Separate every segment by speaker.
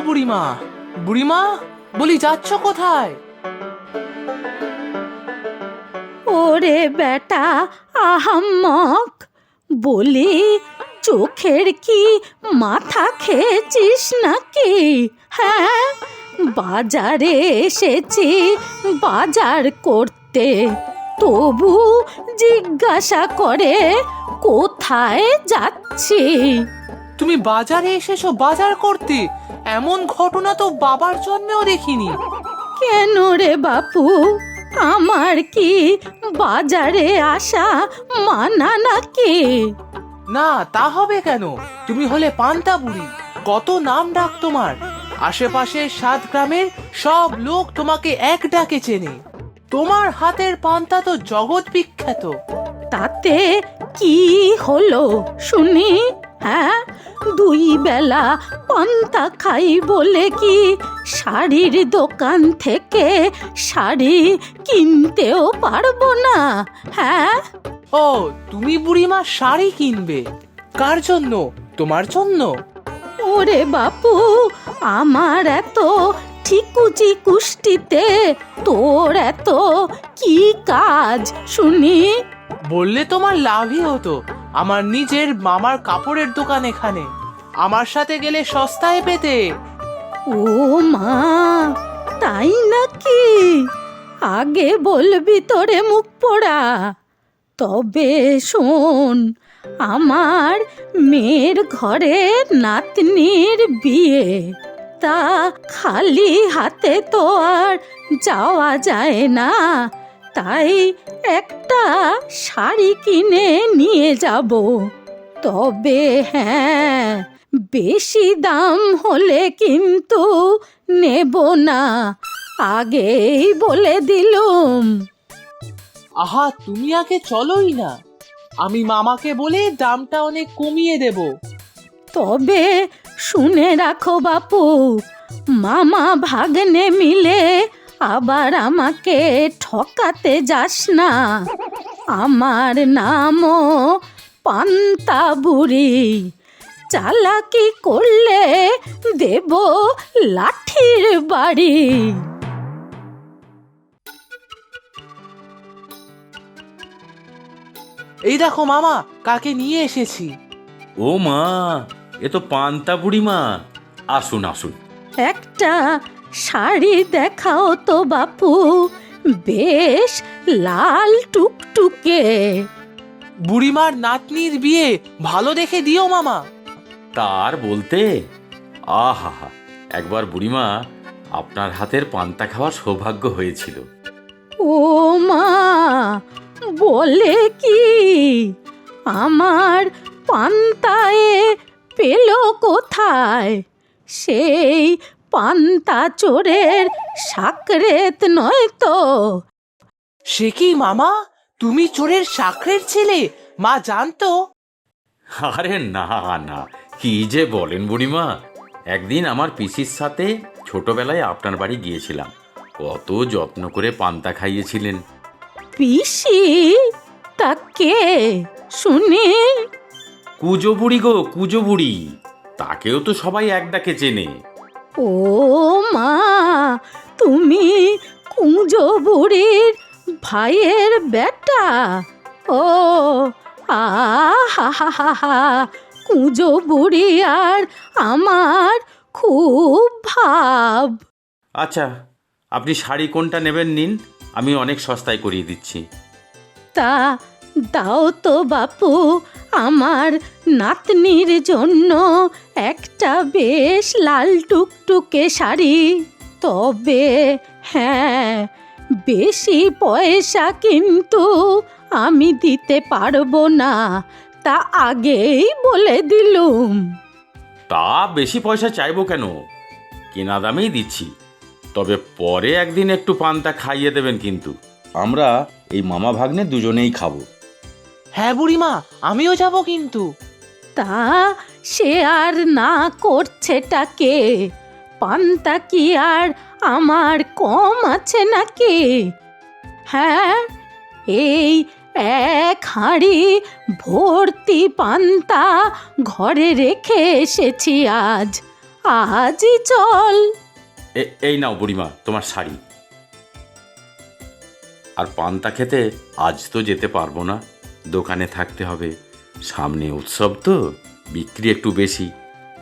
Speaker 1: বুড়িমা? বুড়িমা বলি যাচ্ছ কোথায়?
Speaker 2: ওরে বেটা আহাম্মক বলি চোখের কি মাথা খেয়েছিস নাকি? হ্যাঁ বাজারে এসেছি বাজার করতে। তবু জিজ্ঞাসা করে কোথায় যাচ্ছি?
Speaker 1: তুমি বাজারে এসেছ বাজার করতে? এমন ঘটনা তো বাবার জন্মেও দেখিনি।
Speaker 2: কেন রে বাপু? আমার কি বাজারে আসা মানা নাকি?
Speaker 1: না তা হবে কেন? তুমি হলে পান্তা বুড়ি কত নাম ডাক তোমার। আশেপাশের সাত গ্রামের সব লোক তোমাকে এক ডাকে চেনে। তোমার হাতের পান্তা তো জগৎ বিখ্যাত।
Speaker 2: তাতে কি হলো শুনি? হ্যাঁ দুই বেলা পান্তা খাই বলে কি? শাড়ির দোকান থেকে শাড়ি কিনতেও পারব না হ্যাঁ?
Speaker 1: ও তুমি বুড়িমা শাড়ি কিনবে। কার জন্য? তোমার জন্য?
Speaker 2: ওরে বাপু আমার এত ঠিকুচি কুষ্টিতে তোর এত কি কাজ শুনি?
Speaker 1: বললে তোমার লাভই হতো। আমার নিজের মামার কাপড়ের দোকান এখানে। আমার সাথে গেলে সস্তায় পেতে।
Speaker 2: ও মা, তাই নাকি? আগে বলবি তোরে মুখ পড়া। তবে শোন, আমার মেয়ের ঘরে নাতনির বিয়ে। তা খালি হাতে তো আর যাওয়া যায় না। তাই একটা শাড়ি কিনে নিয়ে যাব। তবে হ্যাঁ বেশি দাম হলে কিন্তু নেব না আগেই বলে দিলুম।
Speaker 1: আহা তুমি আগে চলোই না। আমি মামাকে বলে দামটা অনেক কমিয়ে দেব।
Speaker 2: তবে শুনে রাখো বাপু মামা ভাগ্নে মিলে আবার আমাকে ঠকাতে যাস না। আমার নামও পান্তা বুড়ি চালাকি করলে দেব লাঠির বাড়ি।
Speaker 1: এই দেখো মামা কাকে নিয়ে এসেছি?
Speaker 3: ও মা এ তো পান্তা বুড়ি মা। আসুন আসুন।
Speaker 2: একটা শাড়ি দেখাও তো বাপু বেশ লাল টুকটুকে।
Speaker 1: বুড়িমার নাতনির বিয়ে ভালো দেখে দিও মামা।
Speaker 3: তার বলতে আহা হা একবার বুড়িমা আপনার হাতের পান্তা খাওয়ার সৌভাগ্য হয়েছিল।
Speaker 2: ও মা বলে কি? আমার পান্তায়ে পেল কোথায়? সেই পান্তা চোরের সাকরেত নয় তো।
Speaker 1: সে কি মামা? তুমি চোরের সাকরের ছেলে? মা জানতো।
Speaker 3: আরে না না কি যে বলেন বুড়িমা। একদিন আমার পিসির সাথে ছোটবেলায় আপনার বাড়ি গিয়েছিলাম। কত যত্ন করে পান্তা খাইয়েছিলেন।
Speaker 2: পিসি তা কে? শুনি।
Speaker 3: কুজো বুড়ি গো কুজো বুড়ি। তাকেও তো সবাই এক ডাকে চেনে।
Speaker 2: ও মা তুমি কুঁজো বুড়ির ভাইয়ের বেটা? ও আহা কুঁজো বুড়ি আর আমার খুব ভাব।
Speaker 3: আচ্ছা আপনি শাড়ি কোনটা নেবেন নিন? আমি অনেক সস্তায় করিয়ে দিচ্ছি।
Speaker 2: তা দাও তো বাপু আমার নাতনির জন্য একটা বেশ লাল টুকটুকে শাড়ি। তবে হ্যাঁ বেশি পয়সা কিন্তু আমি দিতে পারব না তা আগেই বলে দিলুম।
Speaker 3: তা বেশি পয়সা চাইব কেন? কেনা দামেই দিচ্ছি। তবে পরে একদিন একটু পান্তা খাইয়ে দেবেন কিন্তু। আমরা এই মামা ভাগ্নে দুজনেই খাব।
Speaker 1: হ্যাঁ বুড়িমা আমিও যাব কিন্তু।
Speaker 2: তা সে আর না করছেটাকে পান্তা কি আর আমার কম আছে নাকি? হ্যাঁ এই এক হাঁড়ি ভর্তি পান্তা ঘরে রেখে এসেছি আজ। আজই চল।
Speaker 3: এ- এই নাও বুড়িমা তোমার শাড়ি। আর পান্তা খেতে আজ তো যেতে পারব না। দোকানে থাকতে হবে। সামনে উৎসব তো বিক্রি একটু বেশি।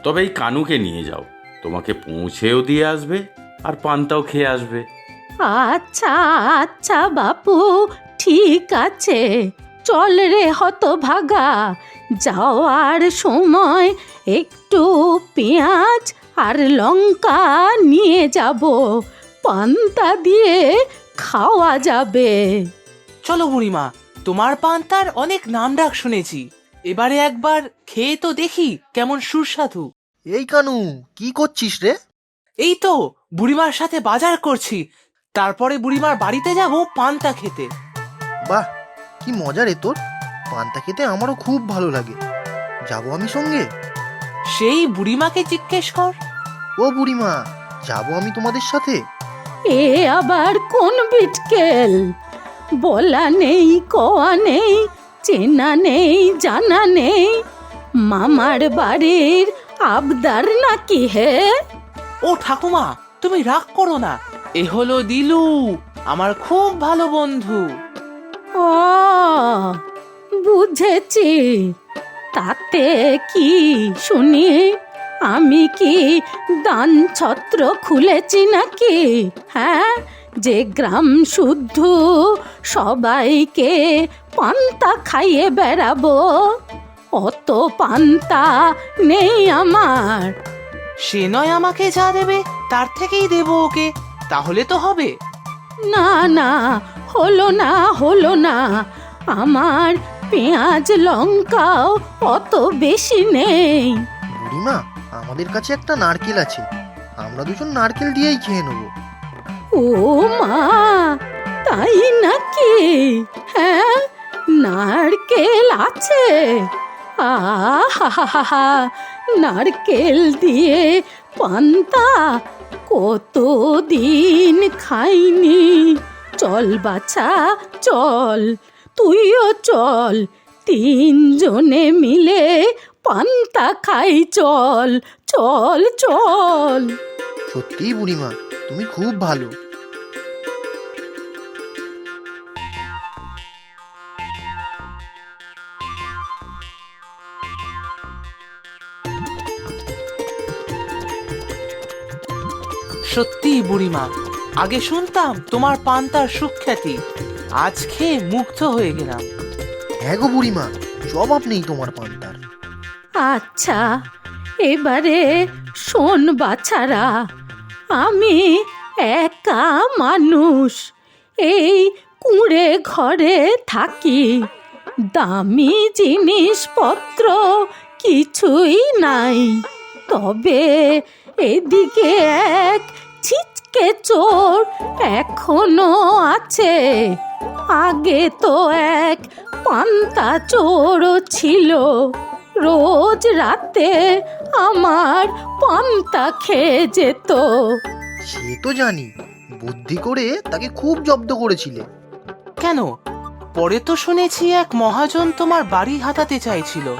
Speaker 3: তবে এই কানুকে নিয়ে যাও। তোমাকে পৌঁছেও দিয়ে আসবে আর পান্তাও খেয়ে আসবে।
Speaker 2: আচ্ছা আচ্ছা বাপু ঠিক আছে। চল রে হত ভাগা যাওয়ার সময় একটু পেঁয়াজ আর লঙ্কা নিয়ে যাব। পান্তা দিয়ে খাওয়া যাবে।
Speaker 1: চলো বুড়িমা তোমার পান্তার অনেক নাম ডাক শুনেছি। এবারে একবার খেয়ে তো দেখি কেমন সুস্বাদু।
Speaker 4: এই কানু কি করছিস রে?
Speaker 1: এই তো বুড়িমার সাথে বাজার করছি। তারপরে বুড়িমার বাড়িতে যাব পান্তা খেতে।
Speaker 4: বাহ কি মজা রে তোর। পান্তা খেতে আমারও খুব ভালো লাগে। যাব আমি সঙ্গে?
Speaker 1: সেই বুড়িমাকে জিজ্ঞেস কর।
Speaker 4: ও বুড়িমা যাব আমি তোমাদের সাথে?
Speaker 2: এ আবার কোন বিটকেল? বলা নেই কওয়া নেই চেনা নেই জানা নেই। মামার বাড়ির আবদার নাকি হে?
Speaker 1: ও ঠাকুমা তুমি রাগ করো না। এ হলো দিলু আমার খুব ভালো বন্ধু।
Speaker 2: ও বুঝেছি। তাতে কি শুনি? আমি কি দান ছত্র খুলেছি নাকি? হ্যাঁ? যে গ্রাম শুদ্ধ সবাইকে পান্তা খাইয়ে বেড়াবো। অত পান্তা নেই আমার।
Speaker 1: সে নয় আমাকে যা দেবে তার থেকেই দেবো ওকে। তাহলে তো হবে।
Speaker 2: না না হলো না হলো না। আমার পেঁয়াজ লঙ্কাও অত বেশি নেই।
Speaker 4: বুড়িমা আমাদের কাছে একটা নারকেল আছে। আমরা দুজন নারকেল দিয়েই খেয়ে নেব।
Speaker 2: ও মা, তাই নাকি? হ্যাঁ নারকেল আছে। আহা নারকেল দিয়ে পান্তা কতদিন খাইনি? চল বাছা, চল, তুইও চল, তিনজনে মিলে পান্তা খাই, চল চল চল।
Speaker 4: সত্যিই বুড়িমা তুমি খুব ভালো।
Speaker 1: সত্যি বুড়িমা আগে শুনতাম তোমার পান্তার সুখ্যাতি আজ খেয়ে মুগ্ধ হয়ে গেলাম।
Speaker 4: হ্যাঁ গো বুড়িমা জবাব নেই তোমার পান্তার।
Speaker 2: আচ্ছা এবারে শোন বাছারা। আমি একা মানুষ, এই কুঁড়ে ঘরে থাকি। দামি জিনিসপত্র কিছুই নাই, তবে এদিকে এক ছিচকে চোর এখনও আছে। আগে তো এক পান্তা চোরও ছিল রোজ রাতে আমার পান্তা খেয়ে যেত।
Speaker 4: সে তো জানি বুদ্ধি করে তাকে খুব জব্দ করেছিলে।
Speaker 1: কেন? পরে তো শুনেছি এক মহাজন তোমার বাড়ি হাতাতে চাইছিল।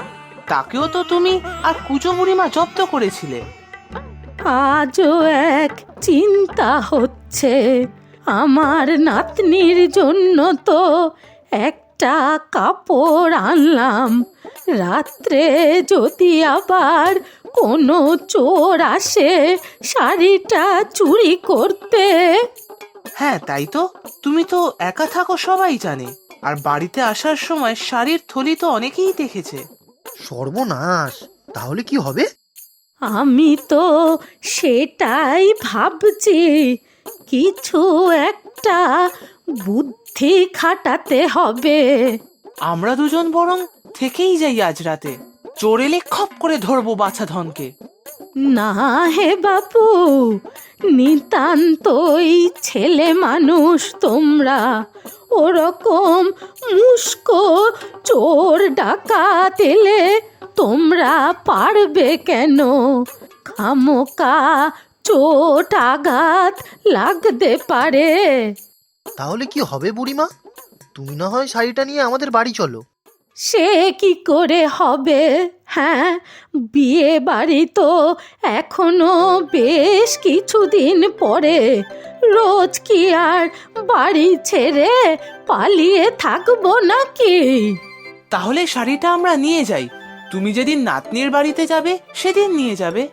Speaker 1: তাকেও তো তুমি আর কুজো বুড়িমা জব্দ করেছিলে।
Speaker 2: আজও এক চিন্তা হচ্ছে। আমার নাতনির জন্য তো একটা কাপড় আনলাম। রাত্রে যদি আবার কোনো চোর আসে শাড়িটা চুরি করতে।
Speaker 1: হ্যাঁ তাই তো। তুমি তো একা থাকো সবাই জানে। আর বাড়িতে আসার সময় শাড়ির থলি তো অনেকেই দেখেছে।
Speaker 4: সর্বনাশ। তাহলে কি হবে?
Speaker 2: আমি তো সেটাই ভাবছি। কিছু একটা বুদ্ধি খাটাতে হবে।
Speaker 1: আমরা দুজন বরং থেকেই যাই আজ রাতে। চোর এলে খপ করে ধরবো বাছা ধনকে।
Speaker 2: না হে বাপু নিতান্তই ছেলে মানুষ তোমরা। ওরকম মুস্কো চোর ডাকাত এলে তোমরা পারবে কেন? খামোকা চোট আঘাত লাগতে পারে।
Speaker 4: তাহলে কি হবে বুড়িমা? তুমি না হয় শাড়িটা নিয়ে আমাদের বাড়ি চলো।
Speaker 2: সে কি করে হবে? হ্যাঁ বিয়ে বাড়ি তো এখনও বেশ কিছুদিন পরে। রোজ কি আর বাড়ি ছেড়ে পালিয়ে থাকব নাকি?
Speaker 1: তাহলে শাড়িটা আমরা নিয়ে যাই। তুমি যেদিন নাতনির বাড়িতে যাবে সেদিন নিয়ে যাবে।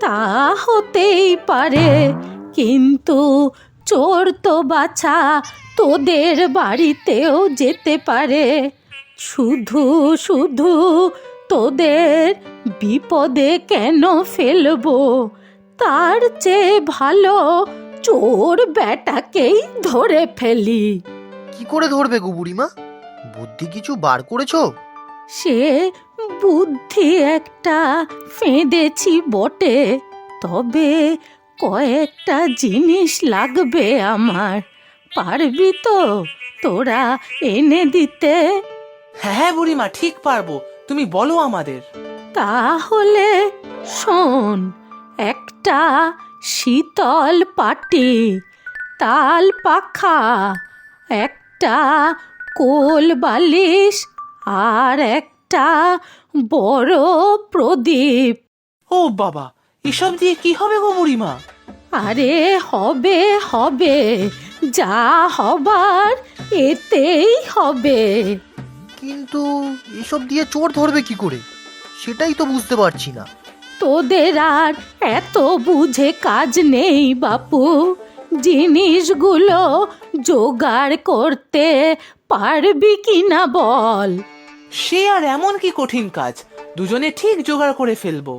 Speaker 2: তা হতেই পারে কিন্তু চোর তো বাছা তোদের বাড়িতেও যেতে পারে। শুধু শুধু তোদের বিপদে কেন ফেলব? তার চেয়ে ভালো চোর বেটাকেই ধরে ফেলি।
Speaker 4: কি করে ধরবে গো বুড়িমা? বুদ্ধি কিছু বার করেছ?
Speaker 2: সে বুদ্ধি একটা ফেঁদেছি বটে তবে কয়েকটা জিনিস লাগবে আমার। পারবি তো তোরা এনে দিতে?
Speaker 1: হ্যাঁ হ্যাঁ বুড়িমা ঠিক পারব। তুমি বলো আমাদের।
Speaker 2: তাহলে শোন একটা শীতল পাটি তাল পাখা একটা কোল বালিশ আর একটা বড় প্রদীপ।
Speaker 1: ও বাবা এসব দিয়ে কি হবে গো বুড়িমা?
Speaker 2: আরে হবে হবে যা হবার এতেই হবে।
Speaker 4: কিন্তু এসব দিয়ে চোর ধরবে কি করে? সেটাই তো বুঝতে পারছি না।
Speaker 2: তোদের আর এত বুঝে কাজ নেই বাপু। জিনিসগুলো জোগাড় করতে পারবি কি না বল?
Speaker 1: সে আর এমন কি কঠিন কাজ? দুজনে ঠিক জোগাড় করে ফেলব।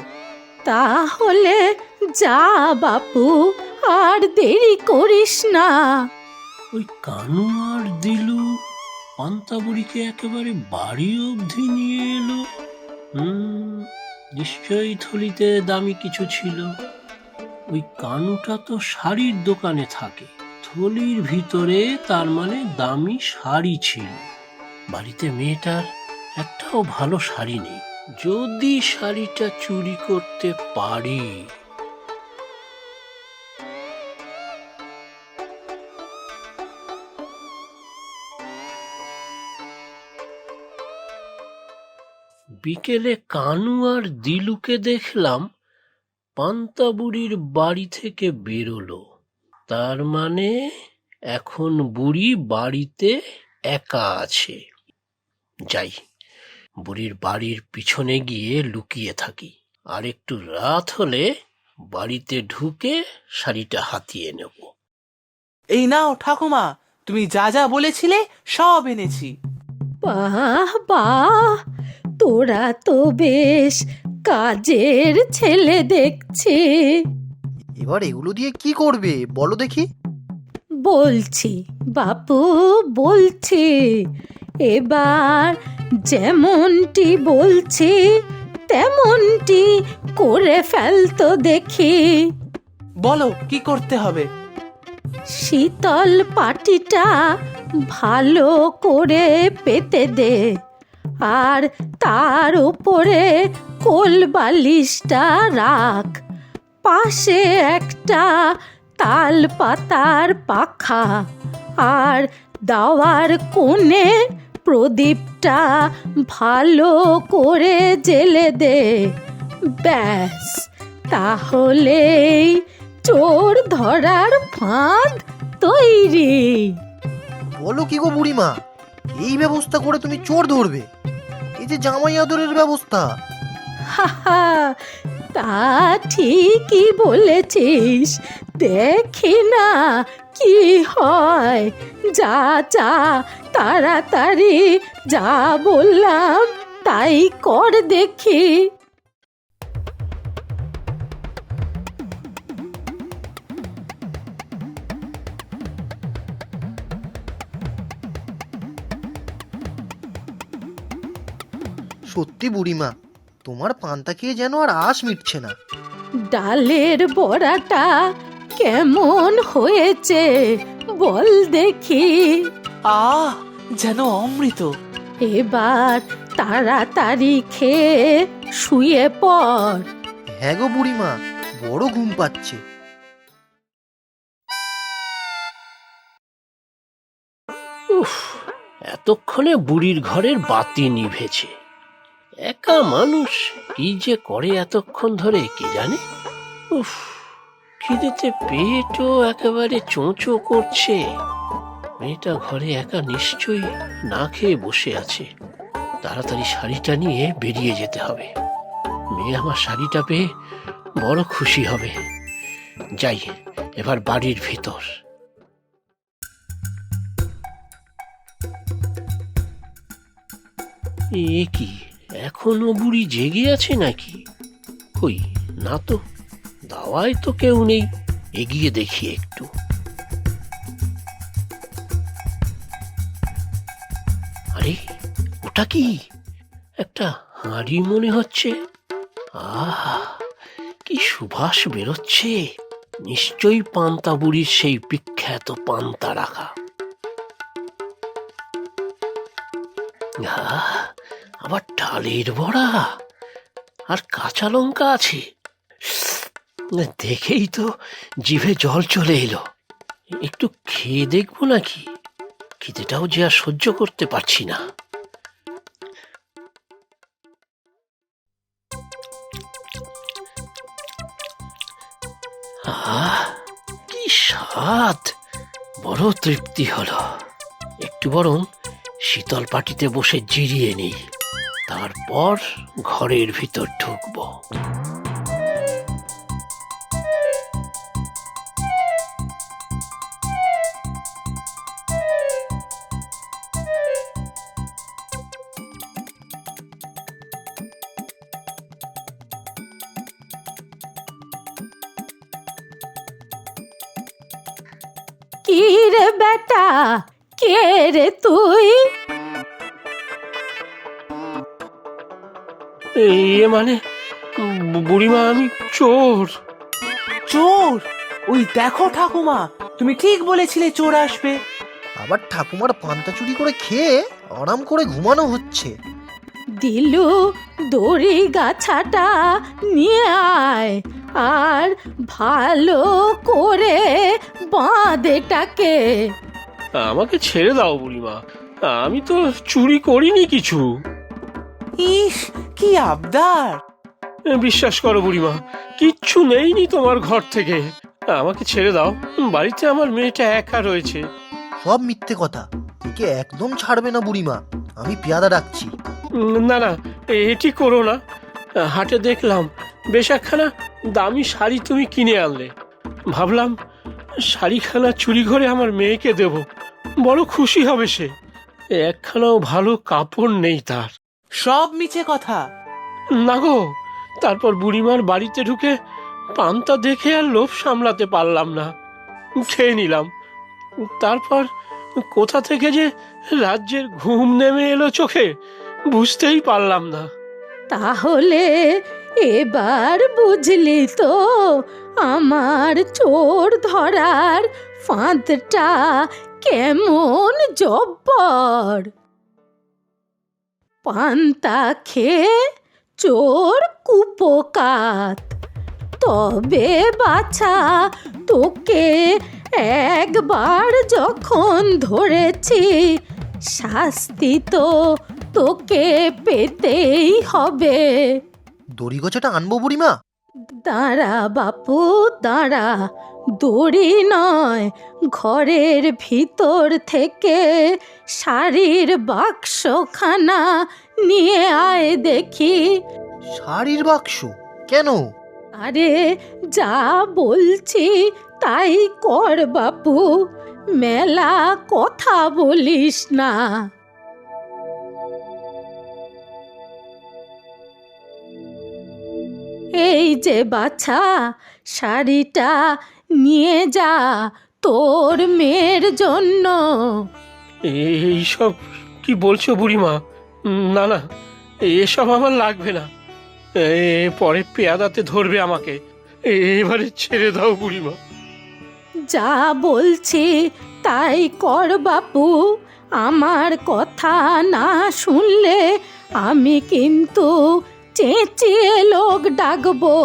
Speaker 2: তাহলে যা বাপু, আর দেরি করিস না।
Speaker 5: ওই কানু আর দিলু পান্তাবুড়িকে একেবারে বাড়ি অবধি নিয়ে এলো। হুম, নিশ্চয়ই থলিতে দামি কিছু ছিল। ওই কানুটা তো শাড়ির দোকানে থাকে। থলির ভিতরে তার মানে দামি শাড়ি ছিল। বাড়িতে মেয়েটার একটাও ভালো শাড়ি নেই। যদি শাড়িটা চুরি করতে পারি। বিকেলে কানু আর দিলুকে দেখলাম পান্তাবুড়ির বাড়ি থেকে বেরোলো। তার মানে এখন বুড়ি বাড়িতে একা আছে। যাই। বুড়ির বাড়ির পিছনে গিয়ে লুকিয়ে থাকি। আর একটু রাত হলে বাড়িতে ঢুকে শাড়িটা হাতিয়ে নেব।
Speaker 1: এই নাও ঠাকুমা তুমি যা যা বলেছিলে সব এনেছি।
Speaker 2: বাহ বাহ তোরা তো বেশ কাজের ছেলে দেখছি।
Speaker 4: এবার এগুলো দিয়ে কি করবে বলো দেখি।
Speaker 2: বলছি বাপু বলছি এবার যেমনটি বলছি তেমনটি করে ফেলতো দেখি।
Speaker 1: বলো কি করতে হবে?
Speaker 2: শীতল পাটিটা ভালো করে পেতে দে আর তার উপরে কোল বালিশটা রাখ। পাশে একটা তাল পাতার পাখা আর দাওয়ার কোণে প্রদীপটা ভালো করে জেলে দে। ব্যাস তাহলেই চোর ধরার ফাঁদ তৈরি।
Speaker 4: বলো কি গো বুড়িমা এই ব্যবস্থা করে তুমি চোর ধরবে? এই যে জামাই আদরের ব্যবস্থা।
Speaker 2: হাহা, তা ঠিকই বলেছিস। দেখি না কি হয়? যা যা তাড়াতাড়ি যা বললাম তাই কর দেখি।
Speaker 4: সত্যি বুড়িমা তোমার পান্তা খেয়ে যেন আর আশ মিটছে না।
Speaker 2: ডালের বড়াটা কেমন হয়েছে বল দেখি।
Speaker 1: আহ যেন অমৃত।
Speaker 2: এবার তাড়াতাড়ি খেয়ে শুয়ে পড়।
Speaker 4: হ্যাঁ গো বুড়িমা বড় ঘুম পাচ্ছে।
Speaker 5: উফ এতক্ষণে বুড়ির ঘরের বাতি নিভেছে। একা মানুষ কি যে করে এতক্ষণ ধরে কি জানে? উফ খিদেতে পেটও একেবারে চোঁচো করছে। মেয়েটা ঘরে একা নিশ্চয়ই না খেয়ে বসে আছে। তাড়াতাড়ি শাড়িটা নিয়ে বেরিয়ে যেতে হবে। মেয়ে আমার শাড়িটা পেয়ে বড় খুশি হবে। যাই, এবার বাড়ির ভিতর। এ কি, এখনও বুড়ি জেগে আছে নাকি? কই, না তো। দাওয়ায় তো কেউ নেই। এগিয়ে দেখি একটু। আরে, ওটা কি? একটা হাঁড়ি মনে হচ্ছে। আহা, কি সুবাস বেরোচ্ছে। নিশ্চয়ই পান্তা বুড়ির সেই বিখ্যাত পান্তা রাখা। আবার ডালের বড়া। আর কাঁচা লঙ্কা আছে। দেখেই তো জিভে জল চলে এলো। একটু খেয়ে দেখব নাকি? খিদেটাও যে আর সহ্য করতে পারছি না। কি স্বাদ! বড় তৃপ্তি হলো। একটু বরং শীতল পাটিতে বসে জিরিয়ে নিই। তারপর ঘরের ভিতর ঢুকবো।
Speaker 2: কি রে বেটা কে রে তুই?
Speaker 5: এ মানে বুড়িমা আমি চোর।
Speaker 1: চোর? ওই দেখো ঠাকুমা তুমি ঠিক বলেছিলে চোর আসবে।
Speaker 4: আবার ঠাকুমার পান্তা চুরি করে খেয়ে আরাম করে ঘুমানো হচ্ছে।
Speaker 2: দিলু দড়ি গাছাটা নিয়ে আয়। আর ভালো করে বাঁধ এটাকে।
Speaker 5: আমাকে ছেড়ে দাও বুড়িমা আমি তো চুরি করিনি কিছু।
Speaker 1: ইস কি আবদার।
Speaker 5: বিশ্বাস করো বুড়িমা কিচ্ছু নেইনি তোমার ঘর থেকে। আমাকে ছেড়ে দাও বাড়িতে আমার মেয়েটা একা রয়েছে।
Speaker 4: সব মিথ্যে কথা একে একদম ছাড়বে না বুড়িমা আমি পেয়াদা ডাকছি।
Speaker 5: উম, না না এটি করো না। হাটে দেখলাম বেশ একখানা দামি শাড়ি তুমি কিনে আনলে। ভাবলাম শাড়িখানা চুরি করে আমার মেয়েকে দেব। বড় খুশি হবে সে। একখানাও ভালো কাপড় নেই তার।
Speaker 1: সব মিছে কথা।
Speaker 5: না গো তারপর বুড়িমার বাড়িতে ঢুকে পান্তা দেখে আর লোভ সামলাতে পারলাম না। খেয়ে নিলাম। তারপর কোথা থেকে যে রাজ্যের ঘুম নেমে এলো চোখে বুঝতেই পারলাম না।
Speaker 2: তাহলে এবার বুঝলি তো, আমার চোর ধরার ফাঁদটা কেমন জব্বর। পান্তা খেয়ে চোর কুপকাত, তবে বাছা তোকে একবার যখন ধরেছি, শাস্তি তো তোকে পেতেই হবে।
Speaker 4: দড়ি গোছাটা আনব বুড়িমা?
Speaker 2: দাঁড়া বাপু দাঁড়া। দড়ি নয় ঘরের ভিতর থেকে শাড়ির বাক্সখানা নিয়ে আয় দেখি।
Speaker 4: শাড়ির বাক্স? কেন?
Speaker 2: আরে যা বলছি তাই কর বাপু মেলা কথা বলিস না। এই যে বাছা শাড়িটা নিয়ে যা তোর মেয়ের জন্য।
Speaker 5: এইসব কি বলছো বুড়িমা? না না এসব আমার লাগবে না। এ পরে পেয়াদাতে ধরবে আমাকে। এবারে ছেড়ে দাও বুড়িমা।
Speaker 2: যা বলছি তাই কর বাপু আমার কথা না শুনলে আমি কিন্তু চেঁচিয়ে লোক ডাকবো,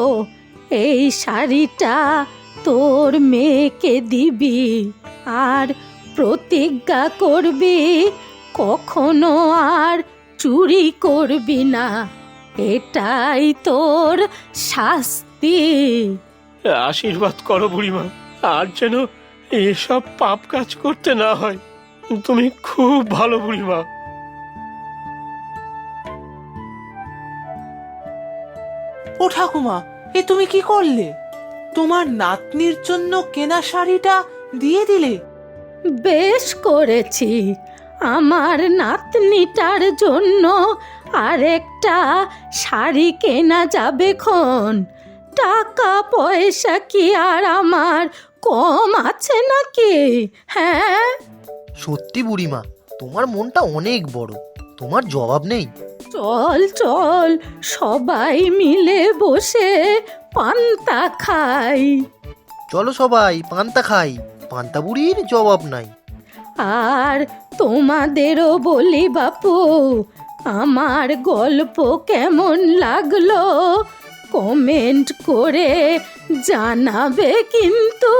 Speaker 2: এই শাড়িটা তোর মেয়েকে দিবি আর প্রতিজ্ঞা করবি কখনো আর চুরি করবি না। এটাই তোর শাস্তি।
Speaker 5: আশীর্বাদ করো বুড়িমা, আর যেন এসব পাপ কাজ করতে না হয়। তুমি খুব ভালো বুড়িমা।
Speaker 1: ও ঠাকুমা এ তুমি কি করলে? তোমার নাতনির জন্য কেনা শাড়িটা দিয়ে দিলে।
Speaker 2: বেশ করেছি। আমার নাতনিটার জন্য আরেকটা শাড়ি কেনা যাবে খন। টাকা পয়সা কি আর আমার? কম আছে নাকি? হ্যাঁ?
Speaker 4: সত্যি বুড়িমা তোমার মনটা অনেক বড়। তোমার জবাব নেই।
Speaker 2: চল চল সবাই মিলে বসে পান্তা খাই।
Speaker 4: চলো সবাই পান্তা খাই পান্তা বুড়ির জবাব নাই।
Speaker 2: আর তোমাদেরও বলি বাপু আমার গল্প কেমন লাগল? কমেন্ট করে জানাবে কিন্তু।